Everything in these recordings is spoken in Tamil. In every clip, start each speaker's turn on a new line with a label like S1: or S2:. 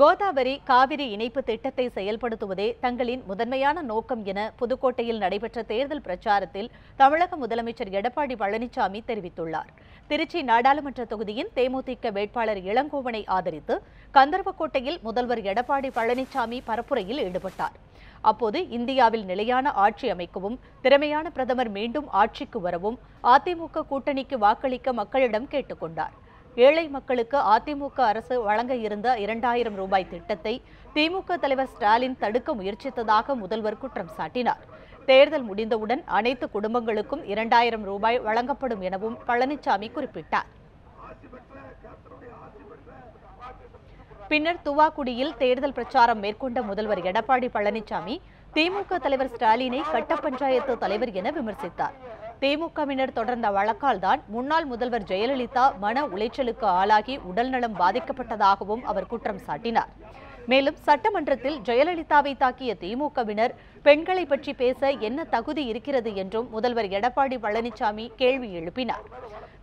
S1: கோதாவரி காவிரி இணைப்பு திட்டத்தை செயல்படுத்துவதே தங்களின் முதன்மையான நோக்கம் என புதுக்கோட்டையில் நடைபெற்ற தேர்தல் பிரச்சாரத்தில் தமிழக முதலமைச்சர் எடப்பாடி பழனிசாமி தெரிவித்துள்ளார் திருச்சி நாடாளுமன்ற தொகுதியின் தேமுதிக வேட்பாளர் இளங்கோவனை ஆதரித்து கந்தர்வக்கோட்டையில் முதல்வர் எடப்பாடி பழனிசாமி பரப்புரையில் ஈடுபட்டார் அப்போது இந்தியாவில் நிலையான ஆட்சி அமைக்கவும் திறமையான பிரதமர் மீண்டும் ஆட்சிக்கு வரவும் அதிமுக கூட்டணிக்கு வாக்களிக்க மக்களிடம் கேட்டுக்கொண்டார் ஏழை மக்களுக்கு அதிமுக அரசு வழங்க இருந்த இரண்டாயிரம் ரூபாய் திட்டத்தை திமுக தலைவர் ஸ்டாலின் தடுக்க முயற்சித்ததாக முதல்வர் குற்றம் சாட்டினார் தேர்தல் முடிந்தவுடன் அனைத்து குடும்பங்களுக்கும் இரண்டாயிரம் ரூபாய் வழங்கப்படும் எனவும் பழனிசாமி குறிப்பிட்டார் பின்னர் துவாக்குடியில் தேர்தல் பிரச்சாரம் மேற்கொண்ட முதல்வர் எடப்பாடி பழனிசாமி திமுக தலைவர் ஸ்டாலினை கட்ட பஞ்சாயத்து தலைவர் என விமர்சித்தார் திமுகவினர் தொடர்ந்த வழக்கால் தான் முன்னாள் முதல்வர் ஜெயலலிதா மன உளைச்சலுக்கு ஆளாகி உடல்நலம் பாதிக்கப்பட்டதாகவும் அவர் குற்றம் சாட்டினார் மேலும் சட்டமன்றத்தில் ஜெயலலிதாவை தாக்கிய திமுகவினர் பெண்களை பற்றி பேச என்ன தகுதி இருக்கிறது என்றும் முதல்வர் எடப்பாடி பழனிசாமி கேள்வி எழுப்பினார்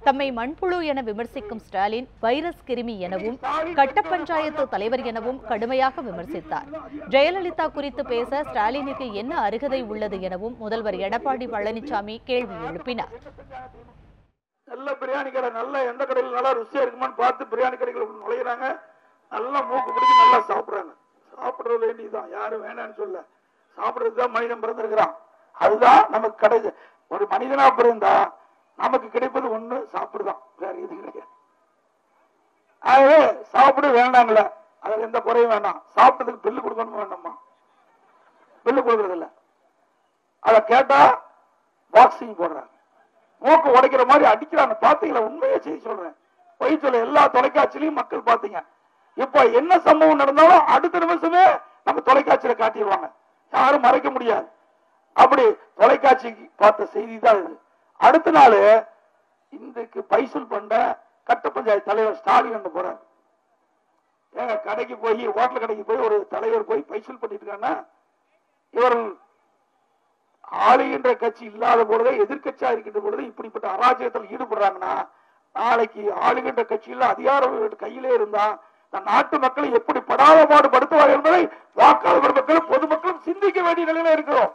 S1: தம்மை மண்புழு என விமர்சிக்கும் ஸ்டாலின் வைரஸ் கிருமி எனவும் கட்ட பஞ்சாயத்து தலைவர் எனவும் கடுமையாக விமர்சித்தார் ஜெயலலிதா குறித்து பேச ஸ்டாலினுக்கு என்ன அருகதை உள்ளது எனவும் முதல்வர் எடப்பாடி பழனிசாமி கேள்வி எழுப்பினார்
S2: நல்ல பிரியாணி கடை நல்ல எந்த கடையில் நல்லா ருசியா இருக்குமான்னு பார்த்து பிரியாணி கடைகள் நுழையிறாங்க நல்லா மூக்கு பிடிச்சி நல்லா சாப்பிட்றாங்க சொல்ல வேண்டியதுதான் யாரும் வேணான்னு சொல்ல சாப்பிடுறது மனிதன் பிறந்திருக்கிறான் அதுதான் நமக்கு கிடைச்ச ஒரு மனிதனா பிறந்தா நமக்கு கிடைப்பது ஒண்ணு சாப்பிடுதான் வேற எது கிடையாது சாப்பிட வேண்டாங்கள அதுல எந்த குறையும் வேண்டாம் சாப்பிட்டதுக்கு பில்லு கொடுக்கணும் வேண்டாமா பில்லு கொடுக்கறது இல்ல அத கேட்டா பாக்ஸிங் போடுறாங்க மூக்கு உடைக்கிற மாதிரி அடிக்கிறான்னு பாத்தீங்களா உண்மையை செய்ய சொல்றேன் பொய் எல்லா தொலைக்காட்சியிலையும் மக்கள் பாத்தீங்க இப்ப என்ன சம்பவம் நடந்தாலும் அடுத்த நிமிஷமே காட்டுவாங்க தொலைக்காட்சியில காட்டிடுவாங்க யாரும் மறைக்க முடியாது அப்படி தொலைக்காட்சி பார்த்த செய்தி தான் இது அடுத்த நாள் இன்றைக்கு பைசல் பண்ண கட்ட பஞ்சாயத்து தலைவர் ஸ்டாலின் என்று போறாரு ஏங்க கடைக்கு போய் ஹோட்டல் கடைக்கு போய் ஒரு தலைவர் போய் பைசூல் பண்ணிட்டு இருக்காங்க இவர்கள் ஆளுகின்ற கட்சி இல்லாத பொழுது எதிர்கட்சியா இருக்கின்ற பொழுது இப்படிப்பட்ட அராஜகத்தில் ஈடுபடுறாங்கன்னா நாளைக்கு ஆளுகின்ற கட்சியில் அதிகாரம் கையிலே இருந்தா நாட்டு மக்களை எப்படி படாத பாடுபடுத்துவார் என்பதை வாக்காளர் மக்களும் பொதுமக்களும் சிந்திக்க வேண்டிய நிலையில இருக்கிறோம்